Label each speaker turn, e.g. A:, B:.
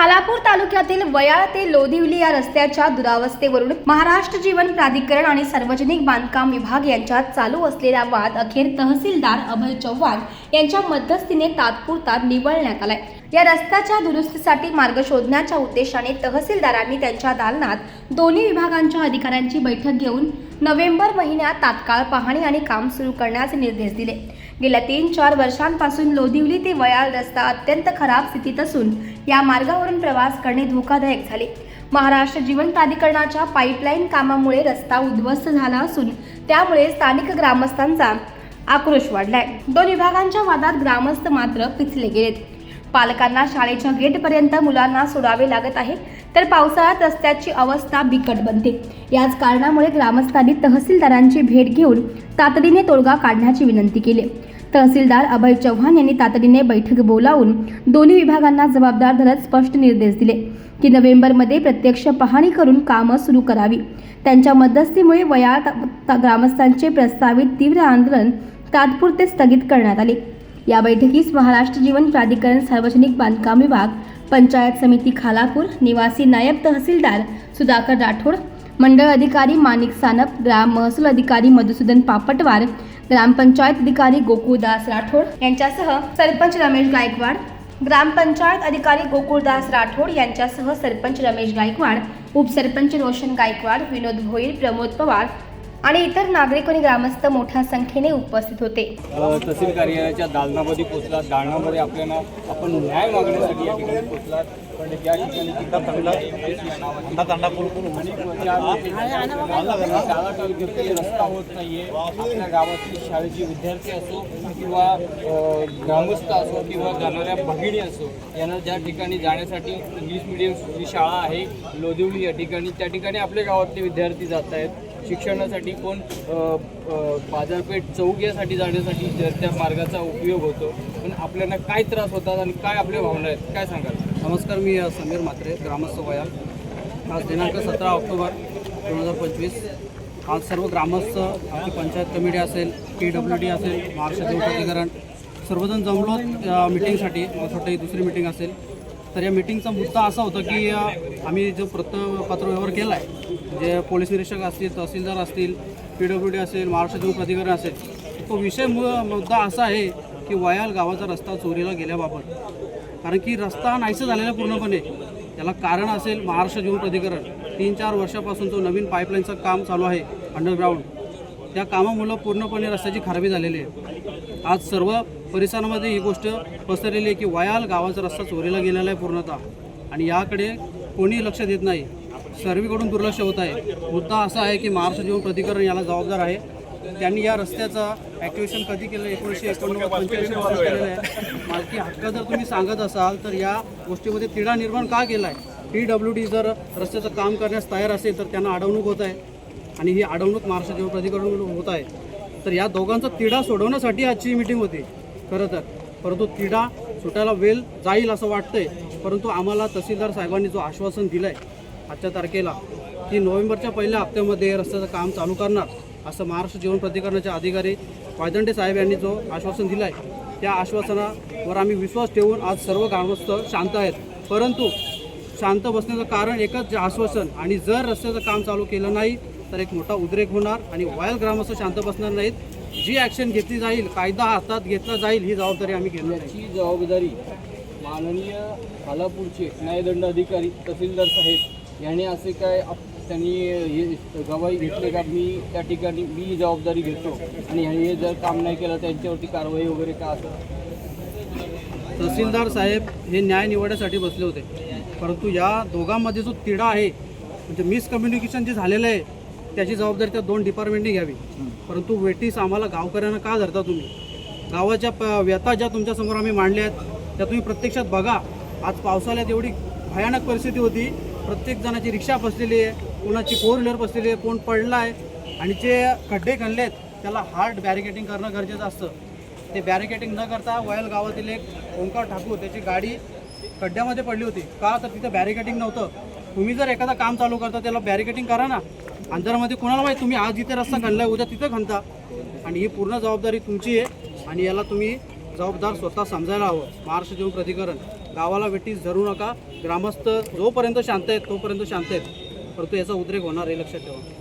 A: खालापूर तालुक्यातील वयाळ ते लोदिवली या रस्त्याच्या दुरावस्थेवरून महाराष्ट्र जीवन प्राधिकरण आणि सार्वजनिक बांधकाम विभाग यांच्यात चालू असलेला वाद अखेर तहसीलदार अभय चव्हाण यांच्या मध्यस्थीने तात्पुरता निवळण्यात आलाय. या रस्त्याच्या दुरुस्तीसाठी मार्ग शोधण्याच्या उद्देशाने तहसीलदारांनी त्यांच्या दालनात दोन्ही विभागांच्या अधिकाऱ्यांची बैठक घेऊन नोव्हेंबर महिन्यात तात्काळ पाहणी आणि काम सुरू करण्याचे निर्देश दिले. गेल्या तीन चार वर्षांपासून लोधिवली ते वयाळ रस्ता अत्यंत खराब स्थितीत असून या मार्गावरून प्रवास करणे धोकादायक झाले. महाराष्ट्र जीवन प्राधिकरणाच्या पाईपलाईन कामामुळे रस्ता उद्ध्वस्त झाला असून त्यामुळे स्थानिक ग्रामस्थांचा आक्रोश वाढलाय. दोन विभागांच्या वादात ग्रामस्थ मात्र पिचले गेलेत. पालकांना शाळेच्या गेटपर्यंत मुलांना सोडावे लागत आहे तर पावसाळ्यात रस्त्याची अवस्था बिकट बनते. याच कारणामुळे ग्रामस्थांनी तहसीलदारांची भेट घेऊन तातडीने तोडगा काढण्याची विनंती केली. तहसीलदार अभय चव्हाण यांनी तातडीने बैठक बोलावून दोन्ही विभागांना जबाबदार धरत स्पष्ट निर्देश दिले की नोव्हेंबरमध्ये प्रत्यक्ष पाहणी करून कामं सुरू करावी. त्यांच्या मध्यस्थीमुळे वया ग्रामस्थांचे प्रस्तावित तीव्र आंदोलन तात्पुरते स्थगित करण्यात आले. या बैठकीस महाराष्ट्र जीवन प्राधिकरण सार्वजनिक बांधकाम विभाग पंचायत समिती खालापूर निवासी नायब तहसीलदार सुधाकर राठोड मंडळ अधिकारी माणिक सानप ग्राम महसूल अधिकारी मधुसूदन पापटवार ग्रामपंचायत अधिकारी गोकुळदास राठोड यांच्यासह सरपंच रमेश गायकवाड ग्रामपंचायत अधिकारी गोकुळदास राठोड यांच्यासह सरपंच रमेश गायकवाड उपसरपंच रोशन गायकवाड विनोद भोईर प्रमोद पवार आणि इतर नागरिक आणि ग्रामस्थ मोठ्या संख्येने उपस्थित होते.
B: तहसील कार्यालयाच्या दालनामध्ये पोहोचला दालनामध्ये आपल्याला आपण न्याय मागण्यासाठी या ठिकाणी पोहोचला पण या ठिकाणी शाळा तालुक्यातील रस्ता होत आपल्या गावातील शाळेचे विद्यार्थी असो किंवा ग्रामस्थ असो किंवा जाणाऱ्या भगिनी असो यांना ज्या ठिकाणी जाण्यासाठी इंग्लिश मिडियम जी शाळा आहे लोदिवली या ठिकाणी त्या ठिकाणी आपल्या गावातले विद्यार्थी जात आहेत. शिक्षणासाठी कोण बाजारपेठ चौक यासाठी जाण्यासाठी त्या- त्या मार्गाचा उपयोग होतो पण आपल्याला काय त्रास होतात आणि काय आपल्या भावना आहेत काय सांगाल?
C: नमस्कार मी समीर म्हात्रे ग्रामस्थ वया आज दिनांक सतरा ऑक्टोबर दोन हजार पंचवीस. आज सर्व ग्रामस्थ आमची पंचायत कमिटी असेल पी डब्ल्यू डी असेल महाराष्ट्र देव प्राधिकरण सर्वजण जमलो मिटिंगसाठी मला वाटतं दुसरी मिटिंग असेल. तर या मिटिंगचा मुद्दा असा होता की आम्ही जो पत्र व्यवहार केला आहे जे पोलीस निरीक्षक असतील तहसीलदार असतील पी डब्ल्यू डी असेल महाराष्ट्र जीव प्राधिकरण असेल तो विषय मुद्दा असा आहे की वयाल गावाचा रस्ता चोरीला गेल्याबाबत. कारण की रस्ता नाहीसा झालेला पूर्णपणे. त्याला कारण असेल महाराष्ट्र जीव प्राधिकरण तीन चार वर्षापासून जो नवीन पाईपलाईनचं काम चालू आहे अंडरग्राऊंड त्या कामामुळं पूर्णपणे रस्त्याची खराबी झालेली आहे. आज सर्व परिसरामध्ये ही गोष्ट पसरलेली आहे की वयाल गावाचा रस्ता चोरीला गेलेला आहे पूर्णतः. आणि याकडे कोणी लक्ष देत नाही. सर्वीकडून दुर्लक्ष होत आहे. मुद्दा असा आहे की महाराष्ट्र जीवन प्राधिकरण याला जबाबदार आहे. त्यांनी या रस्त्याचं ॲक्टिवेशन कधी केलं? एकोणीसशे एकोणनव्वद पंच्याऐंशी केलेलं आहे. मालकी हक्क जर तुम्ही सांगत असाल तर या गोष्टीमध्ये तिढा निर्माण का केला आहे पी डब्ल्यू डी जर रस्त्याचं काम करण्यास तयार असेल तर त्यांना अडवणूक होत आहे. आणि ही अडवणूक महाराष्ट्र जीवन प्राधिकरण होत आहे. तर या दोघांचा तिढा सोडवण्यासाठी आजची मीटिंग होती. खरं तर. परंतु तिढा सुटायला वेल जाईल असं वाटतंय. परंतु आम्हाला तहसीलदार साहेबांनी जो आश्वासन दिलं आहे आजच्या तारखेला की नोव्हेंबरच्या पहिल्या हप्त्यामध्ये रस्त्याचं काम चालू करणार असं महाराष्ट्र जीवन प्राधिकरणाचे अधिकारी वायदंडे साहेब यांनी जो आश्वासन दिलं आहे त्या आश्वासनावर आम्ही विश्वास ठेवून आज सर्व ग्रामस्थ शांत आहेत. परंतु शांत बसण्याचं कारण एकच जे आश्वासन आणि जर रस्त्याचं काम चालू केलं नाही तर एक मोठा उद्रेक होणार आणि वायल ग्रामस्थ शांत बसणार नाहीत. जी ॲक्शन घेतली जाईल कायदा हातात घेतला जाईल ही जबाबदारी आम्ही घेणार नाही
B: याची जबाबदारी माननीय खालापूरचे न्यायदंड अधिकारी तहसीलदार साहेब यांनी असे काय त्यांनी हे गवाही घेतले का मी त्या ठिकाणी मी ही जबाबदारी घेतो. आणि हे जर काम नाही केलं त्यांच्यावरती कारवाई वगैरे का असं?
C: तहसीलदार साहेब हे न्याय निवडण्यासाठी बसले होते. परंतु या दोघांमध्ये जो तिढा आहे म्हणजे मिसकम्युनिकेशन जे झालेलं आहे त्याची जबाबदारी त्या दोन डिपार्टमेंटने घ्यावी. परंतु वेटीस आम्हाला गावकऱ्यांना का धरता तुम्ही? गावाच्या प व्यथा ज्या तुमच्यासमोर आम्ही मांडल्या आहेत त्या तुम्ही प्रत्यक्षात बघा. आज पावसाळ्यात एवढी भयानक परिस्थिती होती. प्रत्येक जणाची रिक्षा फसलेली आहे कोणाची फोर व्हीलर फसलेली आहे कोण पडला आहे आणि जे खड्डे खणले आहेत त्याला हार्ड बॅरिकेटिंग करणं गरजेचं असतं. ते बॅरिकेटिंग न करता वयल गावातील एक ओंकार ठाकूर त्याची गाडी खड्ड्यामध्ये पडली होती. का? तर तिथं बॅरिकेटिंग नव्हतं. तुम्ही जर एखादा काम चालू करता त्याला बॅरिकेटिंग करा ना. अंधारामध्ये कोणाला माहिती? तुम्ही आज इथे रस्ता खणलाय उद्या तिथं खणता आणि ही पूर्ण जबाबदारी तुमची आहे. आणि याला तुम्ही जबाबदार स्वतः समजायला हवं. महाराष्ट्र जीवन प्राधिकरण गावाला वेटीस धरू नका. ग्रामस्थ जोपर्यंत शांत आहेत तोपर्यंत शांत आहेत. परंतु याचा उद्रेक होणार हे लक्षात ठेवा.